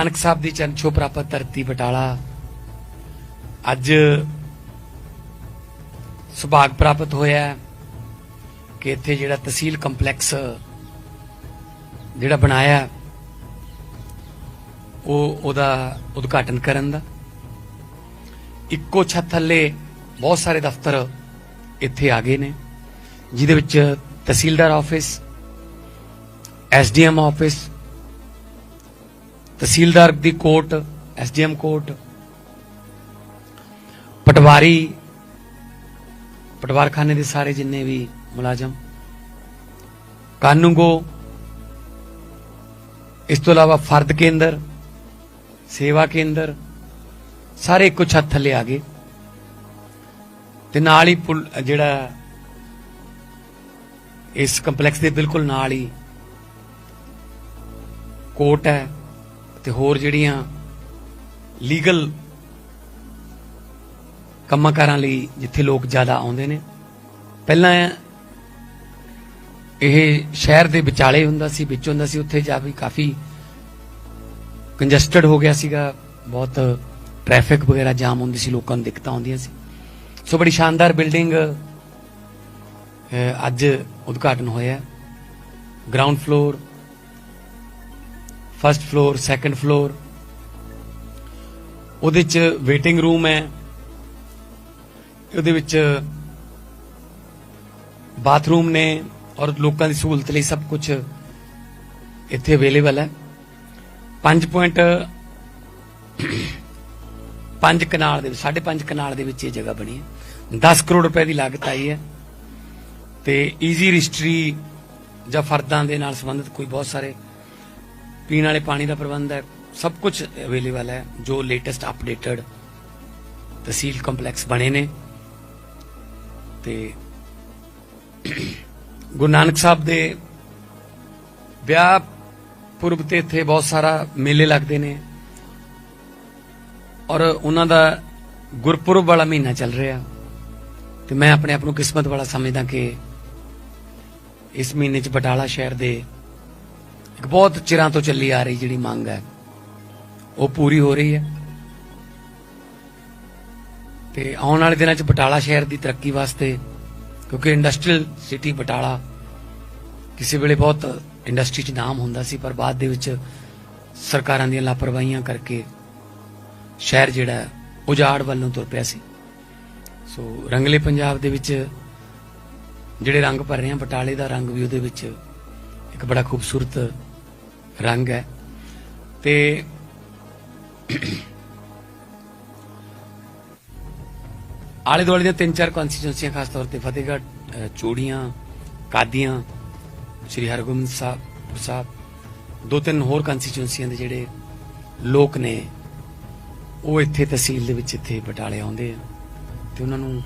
ਨਾਨਕ ਸਾਹਿਬ ਦੀ ਚਰਨ ਛੋ ਪ੍ਰਾਪਤ ਧਰਤੀ ਬਟਾਲਾ। ਅੱਜ ਸੁਭਾਗ ਪ੍ਰਾਪਤ ਹੋਇਆ ਕਿ ਇੱਥੇ ਜਿਹੜਾ ਤਹਿਸੀਲ ਕੰਪਲੈਕਸ ਜਿਹੜਾ ਬਣਾਇਆ ਉਹ ਉਹਦਾ ਉਦਘਾਟਨ ਕਰਨ ਦਾ। ਇੱਕੋ ਛੱਤ ਥੱਲੇ ਬਹੁਤ ਸਾਰੇ ਦਫ਼ਤਰ ਇੱਥੇ ਆ ਗਏ ਨੇ, ਜਿਹਦੇ ਵਿੱਚ ਤਹਿਸੀਲਦਾਰ ਆਫਿਸ, ਐਸਡੀਐਮ ਆਫਿਸ ਤਹਿਸੀਲਦਾਰ ਦੀ ਕੋਰਟ, ਐਸਡੀਐਮ ਕੋਰਟ, ਪਟਵਾਰੀ, ਪਟਵਾਰਖਾਨੇ ਦੇ ਸਾਰੇ ਜਿੰਨੇ ਵੀ ਮੁਲਾਜ਼ਮ, ਕਾਨੂੰਗੋ, ਇਸ ਤੋਂ ਇਲਾਵਾ ਫਰਦ ਕੇਂਦਰ, ਸੇਵਾ ਕੇਂਦਰ, ਸਾਰੇ ਇੱਕੋ ਹੱਥ ਥੱਲੇ ਆ ਗਏ। ਤੇ ਨਾਲ ਹੀ ਪੁਲ, ਜਿਹੜਾ ਇਸ ਕੰਪਲੈਕਸ ਦੇ ਬਿਲਕੁਲ ਨਾਲ ਹੀ ਕੋਰਟ ਹੈ। ਤੇ ਹੋਰ ਜਿਹੜੀਆਂ ਲੀਗਲ ਕੰਮਾਂ ਕਾਰਾਂ ਲਈ ਜਿੱਥੇ ਲੋਕ ਜ਼ਿਆਦਾ ਆਉਂਦੇ ਨੇ। ਪਹਿਲਾਂ ਇਹ ਸ਼ਹਿਰ ਦੇ ਵਿਚਾਲੇ ਹੁੰਦਾ ਸੀ, ਵਿੱਚ ਹੁੰਦਾ ਸੀ, ਉੱਥੇ ਜਾ ਵੀ ਕਾਫੀ ਕੰਜਸਟਡ ਹੋ ਗਿਆ ਸੀਗਾ। ਬਹੁਤ ਟ੍ਰੈਫਿਕ ਵਗੈਰਾ ਜਾਮ ਹੁੰਦੀ ਸੀ, ਲੋਕਾਂ ਨੂੰ ਦਿੱਕਤਾਂ ਆਉਂਦੀਆਂ ਸੀ। ਸੋ ਬੜੀ ਸ਼ਾਨਦਾਰ ਬਿਲਡਿੰਗ ਅੱਜ ਉਦਘਾਟਨ ਹੋਇਆ। Ground floor first floor second floor ਉਹਦੇ ਚ ਵੇਟਿੰਗ ਰੂਮ ਹੈ। ਉਹਦੇ ਵਿੱਚ ਬਾਥਰੂਮ ਨੇ ਔਰ ਲੋਕਾਂ ਦੀ ਸਹੂਲਤ ਲਈ ਸਭ ਕੁਝ ਇੱਥੇ ਅਵੇਲੇਬਲ ਹੈ। 5.5 ਕਨਾਲ ਦੇ 5.5 ਕਨਾਲ ਦੇ ਵਿੱਚ ਇਹ ਜਗ੍ਹਾ ਬਣੀ ਹੈ। 10 ਕਰੋੜ ਰੁਪਏ ਦੀ ਲਾਗਤ ਆਈ ਹੈ। ਤੇ ਈਜ਼ੀ ਰਜਿਸਟਰੀ ਜਾਂ ਫਰਦਾਂ ਦੇ ਨਾਲ ਸੰਬੰਧਿਤ ਕੋਈ ਬਹੁਤ ਸਾਰੇ ਪੀਣ ਵਾਲੇ ਪਾਣੀ ਦਾ ਪ੍ਰਬੰਧ ਹੈ, ਸਭ ਕੁਝ ਅਵੇਲੇਬਲ ਹੈ, ਜੋ ਲੇਟੈਸਟ ਅਪਡੇਟਡ ਤਹਿਸੀਲ ਕੰਪਲੈਕਸ ਬਣੇ ਨੇ। ਤੇ ਗੁਰੂ ਨਾਨਕ ਸਾਹਿਬ ਦੇ ਵਿਆਹ ਪੁਰਬ ਤੇ ਇੱਥੇ ਬਹੁਤ ਸਾਰਾ ਮੇਲੇ ਲੱਗਦੇ ਨੇ। ਔਰ ਉਹਨਾਂ ਦਾ ਗੁਰਪੁਰਬ ਵਾਲਾ ਮਹੀਨਾ ਚੱਲ ਰਿਹਾ। ਤੇ ਮੈਂ ਆਪਣੇ ਆਪ ਨੂੰ ਕਿਸਮਤ ਵਾਲਾ ਸਮਝਦਾ ਕਿ ਇਸ ਮਹੀਨੇ 'ਚ ਬਟਾਲਾ ਸ਼ਹਿਰ ਦੇ ਇੱਕ ਬਹੁਤ ਚਿਰਾਂ ਤੋਂ ਚੱਲੀ ਆ ਰਹੀ ਜਿਹੜੀ ਮੰਗ ਹੈ, ਉਹ ਪੂਰੀ ਹੋ ਰਹੀ ਹੈ। ਤੇ ਆਉਣ ਵਾਲੇ ਦਿਨਾਂ 'ਚ ਬਟਾਲਾ ਸ਼ਹਿਰ ਦੀ ਤਰੱਕੀ ਵਾਸਤੇ, ਕਿਉਂਕਿ ਇੰਡਸਟਰੀਅਲ ਸਿਟੀ ਬਟਾਲਾ ਕਿਸੇ ਵੇਲੇ ਬਹੁਤ ਇੰਡਸਟਰੀ 'ਚ ਨਾਮ ਹੁੰਦਾ ਸੀ, ਪਰ ਬਾਅਦ ਦੇ ਵਿੱਚ ਸਰਕਾਰਾਂ ਦੀਆਂ ਲਾਪਰਵਾਹੀਆਂ ਕਰਕੇ ਸ਼ਹਿਰ ਜਿਹੜਾ ਉਜਾੜ ਵੱਲੋਂ ਤੁਰ ਪਿਆ ਸੀ। ਸੋ ਰੰਗਲੇ ਪੰਜਾਬ ਦੇ ਵਿੱਚ ਜਿਹੜੇ ਰੰਗ ਭਰ ਰਹੇ ਆ, ਬਟਾਲੇ ਦਾ ਰੰਗ ਵੀ ਉਹਦੇ ਵਿੱਚ ਇੱਕ ਬੜਾ ਖੂਬਸੂਰਤ ਰੰਗ ਹੈ। ਤੇ ਆਲੇ ਦੁਆਲੇ ਦੀਆਂ ਤਿੰਨ ਚਾਰ ਕਨਸਟੀਚੁਐਂਸੀਆਂ ਖਾਸ ਤੌਰ ਤੇ ਫਤਿਹਗੜ੍ਹ ਚੂੜੀਆਂ, ਕਾਦੀਆਂ, ਸ੍ਰੀ ਹਰਗੋਬਿੰਦ ਸਾਹਿਬ ਸਾਹਿਬ ਦੋ ਤਿੰਨ ਹੋਰ ਕਨਸਟੀਚੁਐਂਸੀਆਂ ਦੇ ਜਿਹੜੇ ਲੋਕ ਨੇ, ਉਹ ਇੱਥੇ ਤਹਿਸੀਲ ਦੇ ਵਿੱਚ ਇੱਥੇ ਬਟਾਲੇ ਆਉਂਦੇ ਆ। ਤੇ ਉਹਨਾਂ ਨੂੰ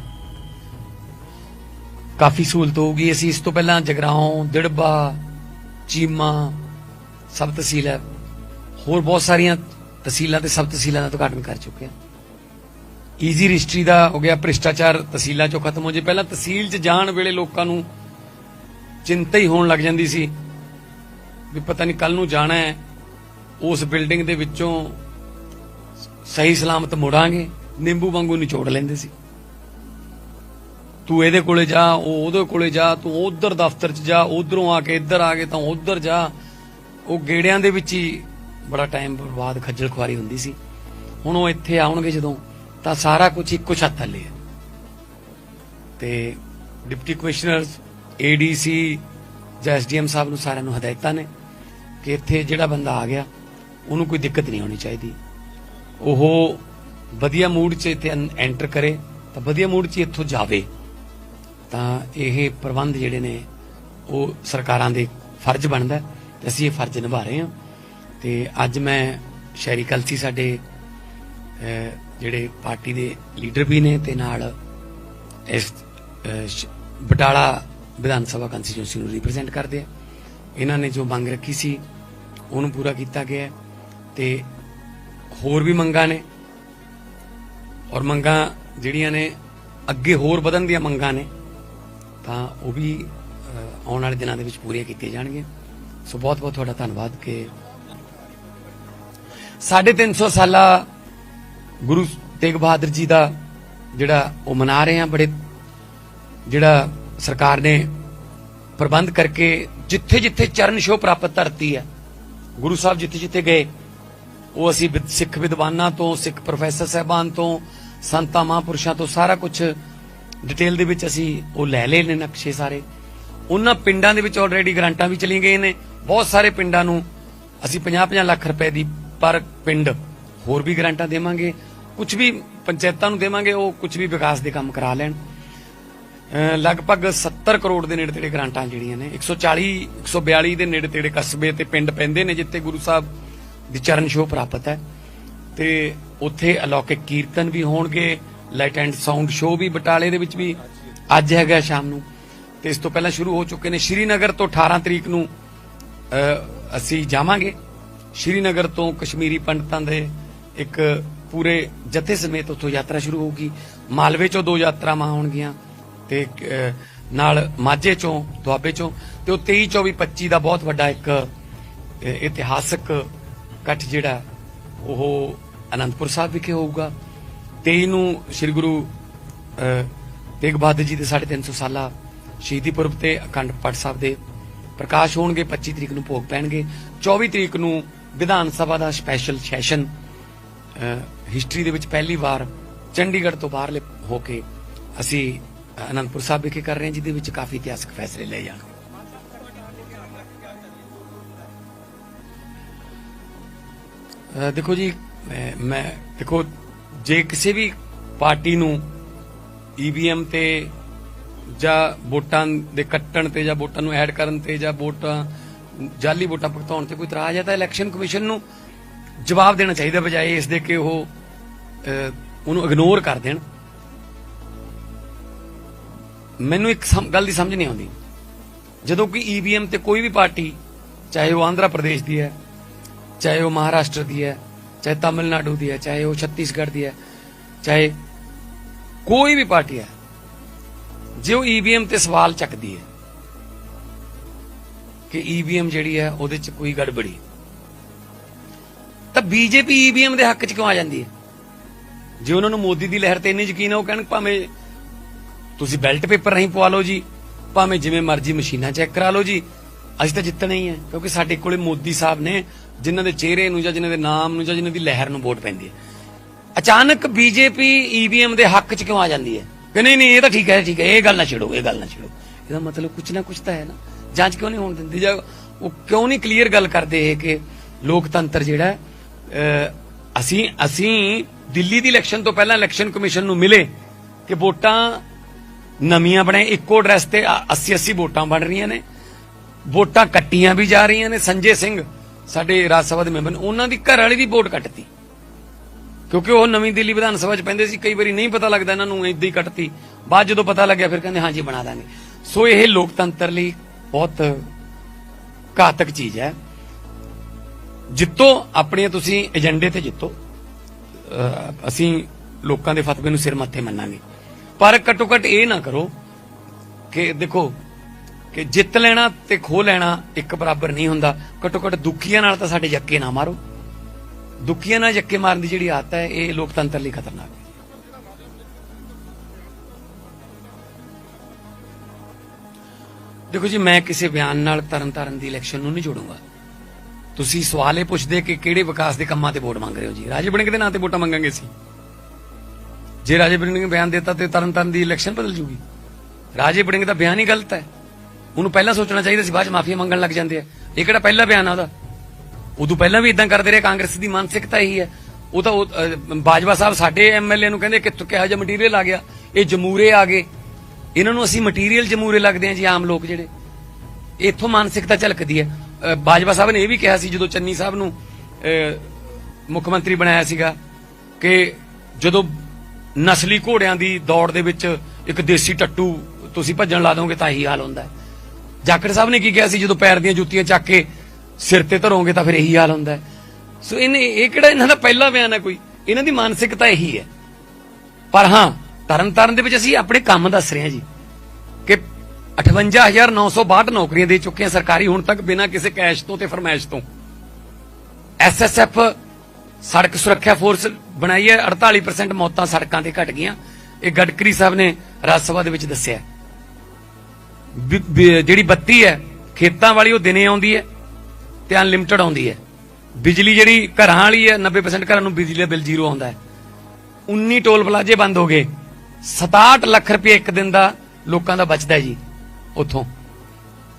ਕਾਫੀ ਸਹੂਲਤ ਹੋਊਗੀ। ਅਸੀਂ ਇਸ ਤੋਂ ਪਹਿਲਾਂ ਜਗਰਾਉਂ, ਦਿੜਬਾ, ਚੀਮਾ ਸਬ ਤਹਿਸੀਲ ਹੈ। ਹੋਰ ਬਹੁਤ ਸਾਰੀਆਂ ਤਹਿਸੀਲਾਂ ਤੇ ਸਬ ਤਹਿਸੀਲਾਂ ਦਾ ਉਦਘਾਟਨ ਕਰ ਚੁੱਕੇ ਹਾਂ। ਈਜ਼ੀ ਰਜਿਸਟਰੀ ਦਾ ਹੋ ਗਿਆ ਭ੍ਰਿਸ਼ਟਾਚਾਰ, ਤਹਿਸੀਲਾਂ ਚੋਂ ਖਤਮ ਹੋ ਜੇ। ਪਹਿਲਾਂ ਤਹਿਸੀਲ 'ਚ ਜਾਣ ਵੇਲੇ ਲੋਕਾਂ ਨੂੰ ਚਿੰਤਾ ਹੀ ਹੋਣ ਲੱਗ ਜਾਂਦੀ ਸੀ ਵੀ ਪਤਾ ਨਹੀਂ ਕੱਲ ਨੂੰ ਜਾਣਾ ਹੈ। ਉਸ ਬਿਲਡਿੰਗ ਦੇ ਵਿੱਚੋਂ ਸਹੀ ਸਲਾਮਤ ਮੁੜਾਂਗੇ, ਨਿੰਬੂ ਵਾਂਗੂ ਨਿਚੋੜ ਲੈਂਦੇ ਸੀ। ਤੂੰ ਇਹਦੇ ਕੋਲੇ ਜਾ, ਉਹ ਉਹਦੇ ਕੋਲੇ ਜਾ, ਤੂੰ ਉਧਰ ਦਫ਼ਤਰ 'ਚ ਜਾ, ਉਧਰੋਂ ਆ ਕੇ ਇੱਧਰ ਆ ਕੇ ਤਾਂ ਉਧਰ ਜਾ। ਉਹ ਗੇੜਿਆਂ ਦੇ ਵਿੱਚ ਹੀ ਬੜਾ ਟਾਈਮ ਬਰਬਾਦ ਖੱਜਲ ਖੁਆਰੀ ਹੁੰਦੀ ਸੀ। ਹੁਣ ਉਹ ਇੱਥੇ ਆਉਣਗੇ ਜਦੋਂ, ਤਾਂ ਸਾਰਾ ਕੁਝ ਇੱਕੋ ਛੱਤ ਥੱਲੇ ਹੈ ਤੇ ਡਿਪਟੀ ਕਮਿਸ਼ਨਰਸ ਏਡੀਸੀ ਜਾਂ ਐਸਡੀਐਮ ਸਾਹਿਬ ਨੂੰ ਸਾਰਿਆਂ ਨੂੰ ਹਦਾਇਤਾਂ ਨੇ ਕਿ ਇੱਥੇ ਜਿਹੜਾ ਬੰਦਾ ਆ ਗਿਆ, ਉਹਨੂੰ ਕੋਈ ਦਿੱਕਤ ਨਹੀਂ ਹੋਣੀ ਚਾਹੀਦੀ। ਉਹ ਵਧੀਆ ਮੂਡ 'ਚ ਇੱਥੇ ਐਂਟਰ ਕਰੇ, ਤਾਂ ਵਧੀਆ ਮੂਡ 'ਚ ਇੱਥੋਂ ਜਾਵੇ। ਤਾਂ ਇਹ ਪ੍ਰਬੰਧ ਜਿਹੜੇ ਨੇ, ਉਹ ਸਰਕਾਰਾਂ ਦੇ ਫਰਜ਼ ਬਣਦਾ। ਤੇ ਅਸੀਂ ਇਹ ਫਰਜ਼ ਨਿਭਾ ਰਹੇ ਹਾਂ। ਤੇ ਅੱਜ ਮੈਂ ਸ਼ਹਿਰੀ ਕਲਸੀ ਸਾਡੇ ਜਿਹੜੇ ਪਾਰਟੀ ਦੇ ਲੀਡਰ ਵੀ ਨੇ ਤੇ ਨਾਲ ਇਸ ਬਟਾਲਾ ਵਿਧਾਨ ਸਭਾ ਕੰਸਟੀਚੁਐਂਸੀ ਨੂੰ ਰਿਪਰੈਜ਼ੈਂਟ ਕਰਦੇ ਆ। ਇਹਨਾਂ ਨੇ ਜੋ ਮੰਗ ਰੱਖੀ ਸੀ, ਉਹਨੂੰ ਪੂਰਾ ਕੀਤਾ ਗਿਆ ਹੈ ਤੇ ਹੋਰ ਵੀ ਮੰਗਾਂ ਨੇ। ਔਰ ਮੰਗਾਂ ਜਿਹੜੀਆਂ ਨੇ, ਅੱਗੇ ਹੋਰ ਵਧਣ ਦੀਆਂ ਮੰਗਾਂ ਨੇ, ਤਾਂ ਉਹ ਵੀ ਆਉਣ ਵਾਲੇ ਦਿਨਾਂ ਦੇ ਵਿੱਚ ਪੂਰੀਆਂ ਕੀਤੀਆਂ ਜਾਣਗੀਆਂ। ਸੋ ਬਹੁਤ ਬਹੁਤ ਤੁਹਾਡਾ ਧੰਨਵਾਦ ਕਿ 350 ਸਾਲਾ ਗੁਰੂ ਤੇਗ ਬਹਾਦਰ ਜੀ ਦਾ ਜਿਹੜਾ ਉਹ ਮਨਾ ਰਹੇ ਆ, ਬੜੇ ਜਿਹੜਾ ਸਰਕਾਰ ਨੇ ਪ੍ਰਬੰਧ ਕਰਕੇ ਜਿੱਥੇ ਜਿੱਥੇ ਚਰਨ ਛੋਹ ਪ੍ਰਾਪਤ ਧਰਤੀ ਹੈ, ਗੁਰੂ ਸਾਹਿਬ ਜਿੱਥੇ ਜਿੱਥੇ ਗਏ, ਉਹ ਅਸੀਂ ਸਿੱਖ ਵਿਦਵਾਨਾਂ ਤੋਂ, ਸਿੱਖ ਪ੍ਰੋਫੈਸਰ ਸਾਹਿਬਾਨ ਤੋਂ, ਸੰਤਾਂ ਮਹਾਂਪੁਰਸ਼ਾਂ ਤੋਂ ਸਾਰਾ ਕੁਝ ਡਿਟੇਲ ਦੇ ਵਿੱਚ ਅਸੀਂ ਉਹ ਲੈ ਲਏ ਨੇ ਨਕਸ਼ੇ ਸਾਰੇ। ਉਹਨਾਂ ਪਿੰਡਾਂ ਦੇ ਵਿੱਚ ਆਲਰੇਡੀ ਗ੍ਰਾਂਟਾਂ ਵੀ ਚਲੀਆਂ ਗਈਆਂ ਨੇ। ਬਹੁਤ ਸਾਰੇ ਪਿੰਡਾਂ ਨੂੰ ਅਸੀਂ 50-50 ਲੱਖ ਰੁਪਏ ਦੀ ਪਰ ਪਿੰਡ ਹੋਰ ਵੀ ਗ੍ਰਾਂਟਾਂ ਦੇਵਾਂਗੇ ਕੁਝ ਵੀ ਪੰਚਾਇਤਾਂ ਨੂੰ ਦੇਵਾਂਗੇ, ਉਹ ਕੁਝ ਵੀ ਵਿਕਾਸ ਦੇ ਕੰਮ ਕਰਾ ਲੈਣ। ਲਗਭਗ 70 ਕਰੋੜ ਦੇ ਨੇੜੇ ਤੇੜੇ ਗ੍ਰਾਂਟਾਂ ਜਿਹੜੀਆਂ ਨੇ 140 142 ਦੇ ਨੇੜੇ ਤੇੜੇ ਕਸਬੇ ਤੇ ਪਿੰਡ ਪੈਂਦੇ ਨੇ, ਜਿੱਥੇ ਗੁਰੂ ਸਾਹਿਬ ਦੀ ਚਰਨ ਛੋਹ ਪ੍ਰਾਪਤ ਹੈ। ਤੇ ਉੱਥੇ ਅਲੌਕਿਕ ਕੀਰਤਨ ਵੀ ਹੋਣਗੇ, ਲਾਈਟ ਐਂਡ ਸਾਊਂਡ ਸ਼ੋਅ ਵੀ ਬਟਾਲੇ ਦੇ ਵਿੱਚ ਵੀ ਅੱਜ ਹੈਗਾ ਸ਼ਾਮ ਨੂੰ। ਤੇ ਇਸ ਤੋਂ ਪਹਿਲਾਂ ਸ਼ੁਰੂ ਹੋ ਚੁੱਕੇ ਨੇ, ਸ਼੍ਰੀਨਗਰ ਤੋਂ 18 ਤਰੀਕ ਨੂੰ ਅਸੀਂ ਜਾਵਾਂਗੇ। ਸ਼੍ਰੀਨਗਰ ਤੋਂ ਕਸ਼ਮੀਰੀ ਪੰਡਤਾਂ ਦੇ ਇੱਕ ਪੂਰੇ ਜਥੇ ਸਮੇਤ ਉੱਥੋਂ ਯਾਤਰਾ ਸ਼ੁਰੂ ਹੋਊਗੀ। ਮਾਲਵੇ ਚੋਂ ਦੋ ਯਾਤਰਾਵਾਂ ਹੋਣਗੀਆਂ ਤੇ ਨਾਲ ਮਾਝੇ ਚੋਂ, ਦੁਆਬੇ ਚੋਂ ਤੇ ਉਹ 23 24 25 ਦਾ ਬਹੁਤ ਵੱਡਾ ਇੱਕ ਇਤਿਹਾਸਕ ਇਕੱਠ ਜਿਹੜਾ ਉਹ ਅਨੰਦਪੁਰ ਸਾਹਿਬ ਵਿਖੇ ਹੋਊਗਾ। 23 ਨੂੰ ਸ੍ਰੀ ਗੁਰੂ ਤੇਗ ਬਹਾਦਰ ਜੀ ਦੇ 350 ਸਾਲਾ ਸ਼ਹੀਦੀ ਪੁਰਬ ਤੇ ਅਖੰਡ ਪਾਠ ਸਾਹਿਬ ਦੇ ਪ੍ਰਕਾਸ਼ ਹੋਣਗੇ 25 ਤਰੀਕ ਨੂੰ ਭੋਗ ਪੈਣਗੇ। 24 ਤਰੀਕ ਨੂੰ ਵਿਧਾਨ ਸਭਾ ਦਾ ਸਪੈਸ਼ਲ ਸੈਸ਼ਨ ਹਿਸਟਰੀ ਦੇ ਵਿੱਚ ਪਹਿਲੀ ਵਾਰ ਚੰਡੀਗੜ੍ਹ ਤੋਂ ਬਾਹਰਲੇ ਹੋ ਕੇ ਅਸੀਂ ਅਨੰਦਪੁਰ ਸਾਹਿਬ ਵਿਖੇ ਕਰ ਰਹੇ ਹਾਂ, ਜਿਹਦੇ ਵਿੱਚ ਕਾਫੀ ਇਤਿਹਾਸਕ ਫੈਸਲੇ ਲਏ ਜਾਣਗੇ। ਦੇਖੋ ਜੀ, ਮੈਂ ਦੇਖੋ, ਜੇ ਕਿਸੇ ਵੀ ਪਾਰਟੀ ਨੂੰ ਈਵੀਐਮ ਤੇ ਜਾਂ ਵੋਟਾਂ ਦੇ ਕੱਟਣ ਤੇ ਜਾਂ ਵੋਟਾਂ ਨੂੰ ਐਡ ਕਰਨ ਤੇ ਜਾਂ ਵੋਟਾਂ, ਜਾਲੀ ਵੋਟਾਂ ਭੁਗਤਾਉਣ ਤੇ ਕੋਈ ਇਤਰਾਜ਼ ਹੈ ਤਾਂ ਇਲੈਕਸ਼ਨ ਕਮਿਸ਼ਨ ਨੂੰ ਜਵਾਬ ਦੇਣਾ ਚਾਹੀਦਾ ਬਜਾਏ ਇਸ ਦੇ ਕਿ ਉਹ ਉਹਨੂੰ ਇਗਨੋਰ ਕਰ ਦੇਣ। ਮੈਨੂੰ ਇੱਕ ਗੱਲ ਦੀ ਸਮਝ ਨਹੀਂ ਆਉਂਦੀ। ਜਦੋਂ ਕਿ ਈਵੀਐਮ ਤੇ ਕੋਈ ਵੀ ਪਾਰਟੀ, ਚਾਹੇ ਉਹ ਆਂਧਰਾ ਪ੍ਰਦੇਸ਼ ਦੀ ਹੈ, ਚਾਹੇ ਉਹ ਮਹਾਰਾਸ਼ਟਰ ਦੀ ਹੈ, ਚਾਹੇ ਤਾਮਿਲਨਾਡੂ ਦੀ ਹੈ, ਚਾਹੇ ਉਹ ਛੱਤੀਸਗੜ੍ਹ ਦੀ ਹੈ, ਚਾਹੇ ਕੋਈ ਵੀ ਪਾਰਟੀ ਹੈ ਜੇ ਉਹ ਈਵੀਐਮ ਤੇ ਸਵਾਲ ਚੱਕਦੀ ਹੈ ਕਿ ਈਵੀਐਮ ਜਿਹੜੀ ਹੈ ਉਹਦੇ ਚ ਕੋਈ ਗੜਬੜੀ। ਤਾਂ ਬੀਜੇਪੀ ਈਵੀਐਮ ਦੇ ਹੱਕ ਚ ਕਿਉਂ ਆ ਜਾਂਦੀ ਹੈ? ਜੇ ਉਹਨਾਂ ਨੂੰ ਮੋਦੀ ਦੀ ਲਹਿਰ ਤੇ ਇੰਨੀ ਯਕੀਨ ਹੈ ਉਹ ਕਹਿਣ ਭਾਵੇਂ ਤੁਸੀਂ ਬੈਲਟ ਪੇਪਰ ਰਾਹੀਂ ਪਵਾ ਲਓ ਜੀ, ਭਾਵੇਂ ਜਿਵੇਂ ਮਰਜ਼ੀ ਮਸ਼ੀਨਾਂ ਚੈੱਕ ਕਰਾ ਲਓ ਜੀ, ਅਸੀਂ ਤਾਂ ਜਿੱਤਣਾ ਹੀ ਹੈ ਕਿਉਂਕਿ ਸਾਡੇ ਕੋਲੇ ਮੋਦੀ ਸਾਹਿਬ ਨੇ, ਜਿਨ੍ਹਾਂ ਦੇ ਚਿਹਰੇ ਨੂੰ ਜਾਂ ਜਿਨ੍ਹਾਂ ਦੇ ਨਾਮ ਨੂੰ ਜਾਂ ਜਿਨ੍ਹਾਂ ਦੀ ਲਹਿਰ ਨੂੰ ਵੋਟ ਪੈਂਦੀ ਹੈ। ਅਚਾਨਕ ਬੀਜੇਪੀ ਈਵੀਐਮ ਦੇ ਹੱਕ 'ਚ ਕਿਉਂ ਆ ਜਾਂਦੀ ਹੈ? ਕਿ ਨਹੀਂ ਨਹੀਂ, ਇਹ ਤਾਂ ਠੀਕ ਹੈ ਠੀਕ ਹੈ, ਇਹ ਗੱਲ ਨਾ ਛੇੜੋ, ਇਹ ਗੱਲ ਨਾ ਛੇੜੋ। ਇਹਦਾ ਮਤਲਬ ਕੁਝ ਨਾ ਕੁਝ ਤਾਂ ਹੈ ਨਾ। ਜਾਂਚ ਕਿਉਂ ਨਹੀਂ ਹੋਣ ਦਿੰਦੀ? ਜਾਂ ਉਹ ਕਿਉਂ ਨਹੀਂ ਕਲੀਅਰ ਗੱਲ ਕਰਦੇ ਇਹ ਕਿ ਲੋਕਤੰਤਰ ਜਿਹੜਾ ਅਸੀਂ ਅਸੀਂ ਦਿੱਲੀ ਦੀ ਇਲੈਕਸ਼ਨ ਤੋਂ ਪਹਿਲਾਂ ਇਲੈਕਸ਼ਨ ਕਮਿਸ਼ਨ ਨੂੰ ਮਿਲੇ ਕਿ ਵੋਟਾਂ ਨਵੀਆਂ ਬਣੇ ਇੱਕੋ ਐਡਰੈਸ ਤੇ 80 80 ਵੋਟਾਂ ਬਣ ਰਹੀਆਂ ਨੇ। ਵੋਟਾਂ ਕੱਟੀਆਂ ਵੀ ਜਾ ਰਹੀਆਂ ਨੇ। ਸੰਜੇ ਸਿੰਘ, ਸਾਡੇ ਰਾਜ ਸਭਾ ਦੇ ਮੈਂਬਰ ਨੇ, ਉਹਨਾਂ ਦੀ ਘਰ ਵਾਲੀ ਦੀ ਵੋਟ ਕੱਟਤੀ। ਕਿਉਂਕਿ ਉਹ ਨਵੀਂ ਦਿੱਲੀ ਵਿਧਾਨ ਸਭਾ 'ਚ ਪੈਂਦੇ ਸੀ, ਕਈ ਵਾਰੀ ਨਹੀਂ ਪਤਾ ਲੱਗਦਾ ਇਹਨਾਂ ਨੂੰ ਇਦਾਂ ਹੀ ਕੱਟਤੀ। ਬਾਅਦ ਜਦੋਂ ਪਤਾ ਲੱਗਿਆ, ਫਿਰ ਕਹਿੰਦੇ, ਹਾਂਜੀ, ਬਣਾ ਦਾਂਗੇ। ਸੋ ਇਹ ਲੋਕਤੰਤਰ ਲਈ ਬਹੁਤ ਘਾਤਕ ਚੀਜ਼ ਹੈ। ਜਿੱਤੋ ਆਪਣੇ ਤੁਸੀਂ ਏਜੰਡੇ ਤੇ ਜਿੱਤੋ। ਅਸੀਂ ਲੋਕਾਂ ਦੇ ਫਤਵੇ ਨੂੰ ਸਿਰ ਮੱਥੇ ਮੰਨਾਂਗੇ। ਪਰ ਘੱਟੋ ਘੱਟ ਇਹ ਨਾ ਕਰੋ ਕਿ ਦੇਖੋ, ਕਿ ਜਿੱਤ ਲੈਣਾ ਤੇ ਖੋ ਲੈਣਾ ਇੱਕ ਬਰਾਬਰ ਨਹੀਂ ਹੁੰਦਾ। ਘੱਟੋ ਘੱਟ ਦੁਖੀਆਂ ਨਾਲ ਤਾਂ ਸਾਡੇ ਜੱਕੇ ਨਾ ਮਾਰੋ। ਦੁਖੀਆਂ ਨਾਲ ਜੱਕੇ ਮਾਰਨ ਦੀ ਜਿਹੜੀ ਆਦਤ ਹੈ, ਇਹ ਲੋਕਤੰਤਰ ਲਈ ਖਤਰਨਾਕ ਹੈ। ਦੇਖੋ ਜੀ, ਮੈਂ ਕਿਸੇ ਬਿਆਨ ਨਾਲ ਤਰਨਤਾਰਨ ਦੀ ਇਲੈਕਸ਼ਨ ਨੂੰ ਨਹੀਂ ਜੋੜੂੰਗਾ। ਤੁਸੀਂ ਸਵਾਲ ਇਹ ਪੁੱਛਦੇ ਕਿ ਕਿਹੜੇ ਵਿਕਾਸ ਦੇ ਕੰਮਾਂ ਤੇ ਵੋਟ ਮੰਗ ਰਹੇ ਹੋ ਜੀ? ਰਾਜੇ ਬਣੇ ਦੇ ਨਾਂ ਤੇ ਵੋਟਾਂ ਮੰਗਾਂਗੇ ਸੀ ਜੇ ਰਾਜੇ ਬੜਿੰਗ ਨੇ ਬਿਆਨ ਦਿੱਤਾ ਤੇ ਤਰਨਤਾਰਨ ਦੀ ਇਲੈਕਸ਼ਨ ਬਦਲ ਜੂਗੀ। ਰਾਜੇ ਬੜਿੰਗ ਦਾ ਬਿਆਨ ਹੀ ਗਲਤ ਹੈ। ਉਹਨੂੰ ਪਹਿਲਾਂ ਸੋਚਣਾ ਚਾਹੀਦਾ ਸੀ, ਬਾਅਦ ਚ ਮਾਫੀਆ ਮੰਗਣ ਲੱਗ ਜਾਂਦੇ ਆ। ਇਹ ਕਿਹੜਾ ਪਹਿਲਾ ਬਿਆਨ ਆ ਉਹਦਾ? ਉਦੋਂ ਪਹਿਲਾਂ ਵੀ ਇਦਾਂ ਕਰਦੇ ਰਹੇ ਕਾਂਗਰਸ ਦੀ ਮਾਨਸਿਕਤਾ ਇਹੀ ਹੈ। ਉਹ ਤਾਂ ਬਾਜਵਾ ਸਾਹਿਬ ਸਾਡੇ ਐਮਐਲਏ ਨੂੰ ਕਹਿੰਦੇ ਕਿ ਕਿਹੋ ਜਿਹਾ ਮਟੀਰੀਅਲ ਆ ਗਿਆ ਇਹ ਜਮੂਰੇ ਆ ਗਏ। ਇਹਨਾਂ ਨੂੰ ਅਸੀਂ ਮਟੀਰੀਅਲ ਜਮੂਰੇ ਲੱਗਦੇ ਆ ਜੀ ਆਮ ਲੋਕ ਜਿਹੜੇ। ਇੱਥੋਂ ਮਾਨਸਿਕਤਾ ਝਲਕਦੀ ਹੈ। ਬਾਜਵਾ ਸਾਹਿਬ ਨੇ ਇਹ ਵੀ ਕਿਹਾ ਸੀ ਜਦੋਂ ਚੰਨੀ ਸਾਹਿਬ ਨੂੰ ਅਹ, ਮੁੱਖ ਮੰਤਰੀ ਬਣਾਇਆ ਸੀਗਾ ਕਿ ਜਦੋਂ ਨਸਲੀ ਘੋੜਿਆਂ ਦੀ ਦੌੜ ਦੇ ਵਿੱਚ ਇੱਕ ਦੇਸੀ ਟੱਟੂ ਤੁਸੀਂ ਭੱਜਣ ਲਾ ਦੋਗੇ ਤਾਂ ਹੀ ਹਾਲ ਹੁੰਦਾ ਹੈ। ਜਾਖੜ ਸਾਹਿਬ ਨੇ ਕੀ ਕਿਹਾ ਸੀ ਜਦੋਂ ਪੈਰ ਦੀਆਂ ਜੁੱਤੀਆਂ ਚੱਕ ਕੇ ਸਿਰ ਤੇ ਧਰੋਗੇ ਤਾਂ ਫਿਰ ਇਹੀ ਹਾਲ ਹੁੰਦਾ ਸੋ ਇਹਨੇ, ਇਹ ਕਿਹੜਾ ਇਹਨਾਂ ਦਾ ਪਹਿਲਾ ਬਿਆਨ ਹੈ ਕੋਈ? ਇਹਨਾਂ ਦੀ ਮਾਨਸਿਕਤਾ ਇਹੀ ਹੈ। ਪਰ ਹਾਂ ਤਰਨ ਤਾਰਨ ਦੇ ਵਿੱਚ ਅਸੀਂ ਆਪਣੇ ਕੰਮ ਦੱਸ ਰਹੇ ਹਾਂ ਜੀ ਕਿ 58962 ਨੌਕਰੀਆਂ ਦੇ ਚੁੱਕੇ ਹਾਂ ਸਰਕਾਰੀ ਹੁਣ ਤੱਕ ਬਿਨਾਂ ਕਿਸੇ ਕੈਸ਼ ਤੋਂ ਤੇ ਫਰਮਾਇਸ਼ ਤੋਂ। ਐਸਐਸਐਫ ਸੜਕ ਸੁਰੱਖਿਆ ਫੋਰਸ ਬਣਾਈ ਹੈ 48% ਮੌਤਾਂ ਸੜਕਾਂ ਤੇ ਘਟ ਗਈਆਂ। ਇਹ ਗਡਕਰੀ ਸਾਹਿਬ ਨੇ ਰਾਜ ਸਭਾ ਦੇ ਵਿੱਚ ਦੱਸਿਆ ਜਿਹੜੀ ਬੱਤੀ ਹੈ, ਖੇਤਾਂ ਵਾਲੀ ਉਹ ਦਿਨੇ ਆਉਂਦੀ ਹੈ। ਤੇ ਅਨਲਿਮਟਿਡ ਆਉਂਦੀ ਹੈ। ਬਿਜਲੀ ਜਿਹੜੀ ਘਰਾਂ ਵਾਲੀ ਹੈ 90% ਘਰਾਂ ਨੂੰ ਬਿਜਲੀ ਦਾ ਬਿੱਲ ਜ਼ੀਰੋ ਆਉਂਦਾ ਹੈ। 19 ਟੋਲ ਪਲਾਜ਼ੇ ਬੰਦ ਹੋ ਗਏ। 67 ਲੱਖ ਰੁਪਏ ਇੱਕ ਦਿਨ ਦਾ ਲੋਕਾਂ ਦਾ ਬਚਦਾ ਜੀ, ਉੱਥੋਂ।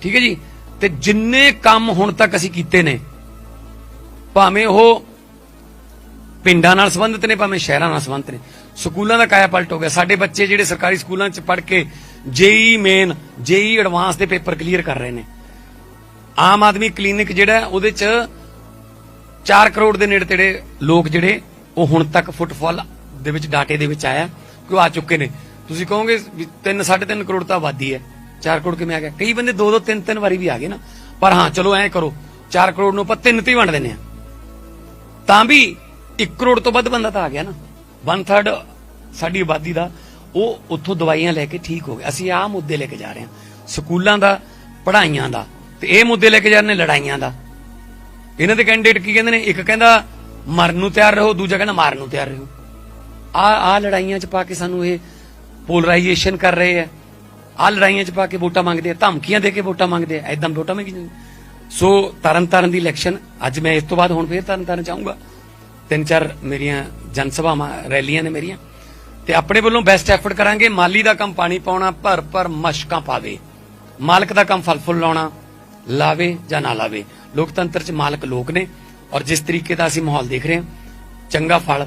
ਠੀਕ ਹੈ ਜੀ? ਤੇ ਜਿੰਨੇ ਕੰਮ ਹੁਣ ਤੱਕ ਅਸੀਂ ਕੀਤੇ ਨੇ, ਭਾਵੇਂ ਉਹ ਪਿੰਡਾਂ ਨਾਲ ਸੰਬੰਧਿਤ ਨੇ, ਭਾਵੇਂ ਸ਼ਹਿਰਾਂ ਨਾਲ ਸੰਬੰਧਿਤ ਨੇ। ਸਕੂਲਾਂ ਦਾ ਕਾਇਆ ਪਲਟ ਹੋ ਗਿਆ। ਸਾਡੇ ਬੱਚੇ ਜਿਹੜੇ ਸਰਕਾਰੀ ਸਕੂਲਾਂ 'ਚ ਪੜ੍ਹ ਕੇ ਜੇਈ ਮੇਨ, ਜੇਈ ਐਡਵਾਂਸ ਦੇ ਪੇਪਰ ਕਲੀਅਰ ਕਰ ਰਹੇ ਨੇ। ਆਮ ਆਦਮੀ ਕਲੀਨਿਕ ਜਿਹੜਾ ਉਹਦੇ 'ਚ 4 ਕਰੋੜ ਦੇ ਨੇੜੇ ਤੇੜੇ ਲੋਕ ਜਿਹੜੇ, ਉਹ ਹੁਣ ਤੱਕ ਫੁੱਟਫਾਲ ਦੇ ਵਿੱਚ, ਡਾਟੇ ਦੇ ਵਿੱਚ ਆਇਆ ਕਿ ਉਹ ਆ ਚੁੱਕੇ ਨੇ? ਤੁਸੀਂ ਕਹੋਗੇ 3 3.5 ਕਰੋੜ ਤਾਂ ਆਬਾਦੀ ਹੈ 4 ਕਰੋੜ ਕਿਵੇਂ ਆ ਗਿਆ? ਕਈ ਬੰਦੇ 2 2 3 3 ਵਾਰੀ ਵੀ ਆ ਗਏ ਨਾ। ਪਰ ਹਾਂ, ਚਲੋ ਐਂ ਕਰੋ 4 ਕਰੋੜ ਨੂੰ ਆਪਾਂ 3 ਤੇ ਵੰਡ ਦਿੰਨੇ ਆ ਤਾਂ ਵੀ 1 ਕਰੋੜ ਤੋਂ ਵੱਧ ਬੰਦਾ ਤਾਂ ਆ ਗਿਆ ਨਾ। 1/3 ਸਾਡੀ ਆਬਾਦੀ ਦਾ, ਉਹ ਉੱਥੋਂ ਦਵਾਈਆਂ ਲੈ ਕੇ ਠੀਕ ਹੋ ਗਿਆ। ਅਸੀਂ ਆਹ ਮੁੱਦੇ ਲੈ ਕੇ ਜਾ ਰਹੇ ਹਾਂ। ਸਕੂਲਾਂ ਦਾ, ਪੜ੍ਹਾਈਆਂ ਦਾ ਤੇ ਇਹ ਮੁੱਦੇ ਲੈ ਕੇ ਜਾ ਰਹੇ ਨੇ ਲੜਾਈਆਂ ਦਾ। ਇਹਨਾਂ ਦੇ ਕੈਂਡੀਡੇਟ ਕੀ ਕਹਿੰਦੇ ਨੇ? ਇੱਕ ਕਹਿੰਦਾ, ਮਰਨ ਨੂੰ ਤਿਆਰ ਰਹੋ, ਦੂਜਾ ਕਹਿੰਦਾ, ਮਾਰਨ ਨੂੰ ਤਿਆਰ ਰਹੋ। ਆ ਆ ਲੜਾਈਆਂ 'ਚ ਪਾ ਕੇ ਸਾਨੂੰ ਇਹ ਪੋਲਰਾਈਜੇਸ਼ਨ ਕਰ ਰਹੇ ਆ। ਆ ਲੜਾਈਆਂ 'ਚ ਪਾ ਕੇ ਵੋਟਾਂ ਮੰਗਦੇ ਆ, ਧਮਕੀਆਂ ਦੇ ਕੇ ਵੋਟਾਂ ਮੰਗਦੇ ਆ ਐਦਾਂ ਵੋਟਾਂ ਮੰਗੀ ਸੋ ਤਰਨਤਾਰਨ ਦੀ ਇਲੈਕਸ਼ਨ ਅੱਜ ਮੈਂ ਇਸ ਤੋਂ ਬਾਅਦ ਹੁਣ ਫੇਰ ਤਰਨ ਤਾਰਨ ਚਾਹੂੰਗਾ ਤਿੰਨ ਚਾਰ ਮੇਰੀਆਂ ਜਨਸਭਾਵਾਂ ਰੈਲੀਆਂ ਨੇ ਮੇਰੀਆਂ। ਤੇ ਆਪਣੇ ਵੱਲੋਂ ਬੈਸਟ ਐਫਰਟ ਕਰਾਂਗੇ। ਮਾਲੀ ਦਾ ਕੰਮ ਪਾਣੀ ਪਾਉਣਾ ਭਰ ਭਰ ਮਸ਼ਕਾਂ ਪਾਵੇ ਮਾਲਕ ਦਾ ਕੰਮ ਫਲ ਫੁੱਲ ਲਾਉਣਾ। ਲਾਵੇ ਜਾਂ ਨਾ ਲਾਵੇ। ਲੋਕਤੰਤਰ 'ਚ ਮਾਲਕ ਲੋਕ ਨੇ ਔਰ ਜਿਸ ਤਰੀਕੇ ਦਾ ਅਸੀਂ ਮਾਹੌਲ ਦੇਖ ਰਹੇ ਹਾਂ, ਚੰਗਾ ਫਲ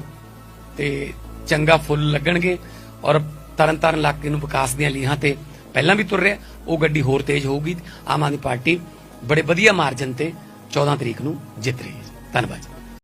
ਤੇ ਚੰਗਾ ਫੁੱਲ ਲੱਗਣਗੇ ਔਰ ਤਰਨ ਤਾਰਨ ਇਲਾਕੇ ਨੂੰ ਵਿਕਾਸ ਦੀਆਂ ਲੀਹਾਂ ਤੇ ਪਹਿਲਾਂ ਵੀ ਤੁਰ ਰਿਹਾ, ਉਹ ਗੱਡੀ ਹੋਰ ਤੇਜ਼ ਹੋਊਗੀ। ਆਮ ਆਦਮੀ ਪਾਰਟੀ ਬੜੇ ਵਧੀਆ ਮਾਰਜਨ ਤੇ 14 ਤਰੀਕ ਨੂੰ ਜਿੱਤ ਰਹੀ ਹੈ। ਧੰਨਵਾਦ